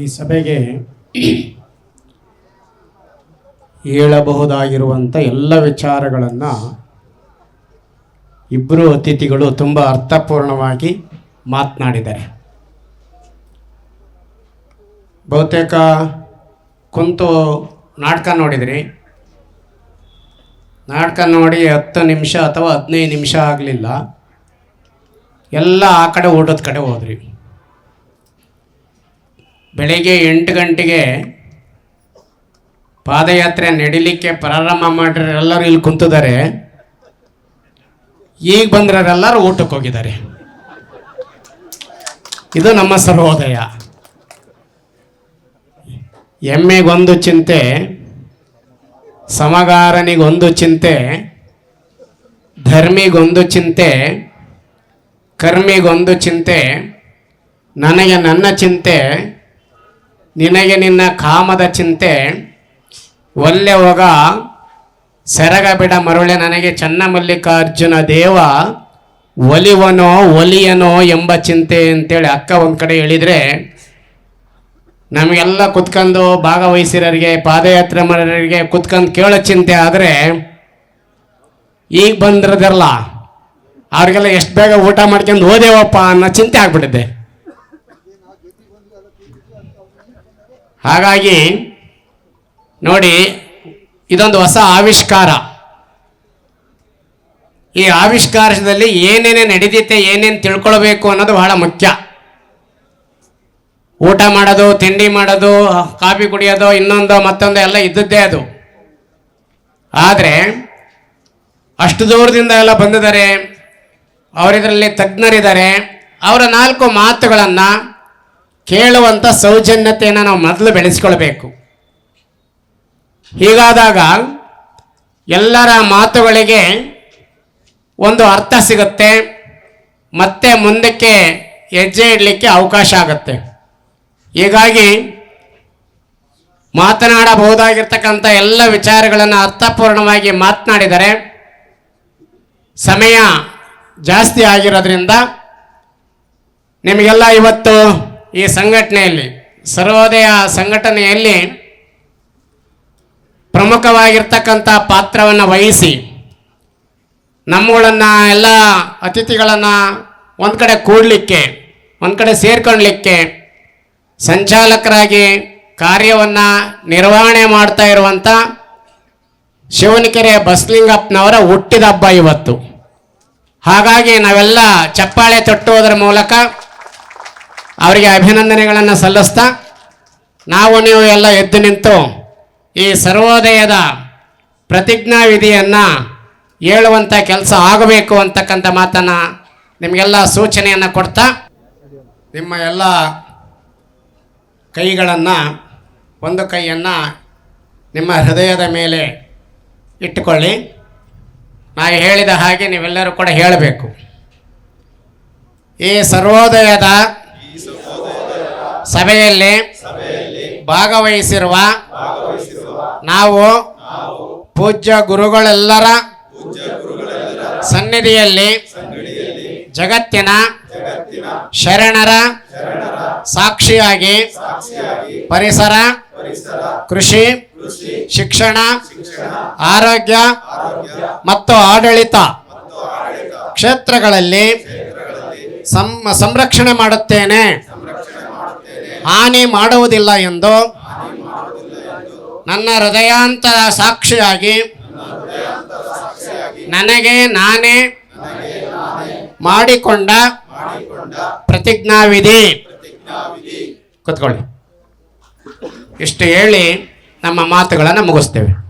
ಈ ಸಭೆಗೆ ಹೇಳಬಹುದಾಗಿರುವಂಥ ಎಲ್ಲ ವಿಚಾರಗಳನ್ನು ಇಬ್ಬರು ಅತಿಥಿಗಳು ತುಂಬ ಅರ್ಥಪೂರ್ಣವಾಗಿ ಮಾತನಾಡಿದ್ದಾರೆ. ಬಹುತೇಕ ಕುಂತು ನಾಟಕ ನೋಡಿದ್ರಿ? ನಾಟಕ ನೋಡಿ ಹತ್ತು ನಿಮಿಷ ಅಥವಾ ಹದಿನೈದು ನಿಮಿಷ ಆಗಲಿಲ್ಲ. ಎಲ್ಲ ಆ ಕಡೆ ಊಟದ ಕಡೆ ಹೋದ್ರಿ. ಬೆಳಿಗ್ಗೆ ಎಂಟು ಗಂಟೆಗೆ ಪಾದಯಾತ್ರೆ ನಡಿಲಿಕ್ಕೆ ಪ್ರಾರಂಭ ಮಾಡಿರೋರೆಲ್ಲರೂ ಇಲ್ಲಿ ಕುಂತಿದ್ದಾರೆ. ಈಗ ಬಂದ್ರೆಲ್ಲರೂ ಊಟಕ್ಕೆ ಹೋಗಿದ್ದಾರೆ. ಇದು ನಮ್ಮ ಸರ್ವೋದಯ. ಎಮ್ಮೆಗೊಂದು ಚಿಂತೆ, ಸಮಗಾರನಿಗೊಂದು ಚಿಂತೆ, ಧರ್ಮಿಗೊಂದು ಚಿಂತೆ, ಕರ್ಮಿಗೊಂದು ಚಿಂತೆ, ನನಗೆ ನನ್ನ ಚಿಂತೆ ನಿನಗೆ ನಿನ್ನ ಕಾಮದ ಚಿಂತೆ, ಒಲ್ಲೆ ಹೋಗ, ಸೆರಗ ಬಿಡ ಮರುಳೆ ನನಗೆ ಚನ್ನಮಲ್ಲಿಕಾರ್ಜುನ ದೇವ, ಒಲಿವನೋ ಒಲಿಯನೋ ಎಂಬ ಚಿಂತೆ ಅಂತೇಳಿ ಅಕ್ಕ ಒಂದು ಕಡೆ ಹೇಳಿದರೆ, ನಮಗೆಲ್ಲ ಕುತ್ಕೊಂಡು ಭಾಗವಹಿಸಿರೋರಿಗೆ, ಪಾದಯಾತ್ರೆ ಮಾಡೋರಿಗೆ ಕುತ್ಕೊಂಡು ಕೇಳೋ ಚಿಂತೆ ಆದರೆ, ಈಗ ಬಂದಿರೋದಲ್ಲ ಅವ್ರಿಗೆಲ್ಲ ಎಷ್ಟು ಬೇಗ ಊಟ ಮಾಡ್ಕೊಂಡು ಓದೇವಪ್ಪ ಅನ್ನೋ ಚಿಂತೆ ಆಗ್ಬಿಟ್ಟಿದೆ. ಹಾಗಾಗಿ ನೋಡಿ ಇದೊಂದು ಹೊಸ ಆವಿಷ್ಕಾರ. ಈ ಆವಿಷ್ಕಾರದಲ್ಲಿ ಏನೇನೇ ನಡೆದಿತ್ತೆ, ಏನೇನು ತಿಳ್ಕೊಳ್ಬೇಕು ಅನ್ನೋದು ಬಹಳ ಮುಖ್ಯ. ಊಟ ಮಾಡೋದು, ತಿಂಡಿ ಮಾಡೋದು, ಕಾಫಿ ಕುಡಿಯೋದು, ಇನ್ನೊಂದು, ಮತ್ತೊಂದು ಎಲ್ಲ ಇದ್ದದ್ದೇ ಅದು. ಆದರೆ ಅಷ್ಟು ದೂರದಿಂದ ಎಲ್ಲ ಬಂದಿದ್ದಾರೆ, ಅವರಿದರಲ್ಲಿ ತಜ್ಞರಿದ್ದಾರೆ, ಅವರ ನಾಲ್ಕು ಮಾತುಗಳನ್ನು ಕೇಳುವಂಥ ಸೌಜನ್ಯತೆಯನ್ನು ನಾವು ಮೊದಲು ಬೆಳೆಸ್ಕೊಳ್ಬೇಕು. ಹೀಗಾದಾಗ ಎಲ್ಲರ ಮಾತುಗಳಿಗೆ ಒಂದು ಅರ್ಥ ಸಿಗುತ್ತೆ, ಮತ್ತೆ ಮುಂದಕ್ಕೆ ಹೆಜ್ಜೆ ಇಡಲಿಕ್ಕೆ ಅವಕಾಶ ಆಗುತ್ತೆ. ಹೀಗಾಗಿ ಮಾತನಾಡಬಹುದಾಗಿರ್ತಕ್ಕಂಥ ಎಲ್ಲ ವಿಚಾರಗಳನ್ನು ಅರ್ಥಪೂರ್ಣವಾಗಿ ಮಾತನಾಡಿದರೆ ಸಮಯ ಜಾಸ್ತಿ ಆಗಿರೋದ್ರಿಂದ ನಿಮಗೆಲ್ಲ ಇವತ್ತು ಈ ಸಂಘಟನೆಯಲ್ಲಿ, ಸರ್ವೋದಯ ಸಂಘಟನೆಯಲ್ಲಿ ಪ್ರಮುಖವಾಗಿರ್ತಕ್ಕಂಥ ಪಾತ್ರವನ್ನು ವಹಿಸಿ, ನಮ್ಮಗಳನ್ನು ಎಲ್ಲ ಅತಿಥಿಗಳನ್ನು ಒಂದು ಕಡೆ ಕೂಡಲಿಕ್ಕೆ, ಒಂದು ಕಡೆ ಸೇರ್ಕೊಳ್ಳಲಿಕ್ಕೆ ಸಂಚಾಲಕರಾಗಿ ಕಾರ್ಯವನ್ನು ನಿರ್ವಹಣೆ ಮಾಡ್ತಾ ಇರುವಂಥ ಶಿವನಕೆರೆ ಬಸ್ಲಿಂಗಪ್ಪನವರ ಹುಟ್ಟಿದ ಹಬ್ಬ ಇವತ್ತು. ಹಾಗಾಗಿ ನಾವೆಲ್ಲ ಚಪ್ಪಾಳೆ ತಟ್ಟುವುದರ ಮೂಲಕ ಅವರಿಗೆ ಅಭಿನಂದನೆಗಳನ್ನು ಸಲ್ಲಿಸ್ತಾ ನಾವು ನೀವು ಎಲ್ಲ ಎದ್ದು ನಿಂತು ಈ ಸರ್ವೋದಯದ ಪ್ರತಿಜ್ಞಾ ವಿಧಿಯನ್ನು ಹೇಳುವಂಥ ಕೆಲಸ ಆಗಬೇಕು ಅಂತಕ್ಕಂಥ ಮಾತನ್ನು ನಿಮಗೆಲ್ಲ ಸೂಚನೆಯನ್ನು ಕೊಡ್ತಾ ನಿಮ್ಮ ಎಲ್ಲ ಕೈಗಳನ್ನು, ಒಂದು ಕೈಯನ್ನು ನಿಮ್ಮ ಹೃದಯದ ಮೇಲೆ ಇಟ್ಟುಕೊಳ್ಳಿ. ನಾನು ಹೇಳಿದ ಹಾಗೆ ನೀವೆಲ್ಲರೂ ಕೂಡ ಹೇಳಬೇಕು. ಈ ಸರ್ವೋದಯದ ಸಭೆಯಲ್ಲಿ ಭಾಗವಹಿಸಿರುವ ನಾವು ಪೂಜ್ಯ ಗುರುಗಳೆಲ್ಲರ ಸನ್ನಿಧಿಯಲ್ಲಿ ಜಗತ್ತಿನ ಶರಣರ ಸಾಕ್ಷಿಯಾಗಿ ಪರಿಸರ, ಕೃಷಿ, ಶಿಕ್ಷಣ, ಆರೋಗ್ಯ ಮತ್ತು ಆಡಳಿತ ಕ್ಷೇತ್ರಗಳಲ್ಲಿ ಸಂರಕ್ಷಣೆ ಮಾಡುತ್ತೇನೆ. ಹಾನಿ ಮಾಡುವುದಿಲ್ಲ ಎಂದು ನನ್ನ ಹೃದಯಾಂತರ ಸಾಕ್ಷಿಯಾಗಿ ನನಗೆ ನಾನೇ ಮಾಡಿಕೊಂಡ ಪ್ರತಿಜ್ಞಾವಿಧಿ. ಕೂತ್ಕೊಳ್ಳಿ. ಇಷ್ಟು ಹೇಳಿ ನಮ್ಮ ಮಾತುಗಳನ್ನು ಮುಗಿಸ್ತೇವೆ.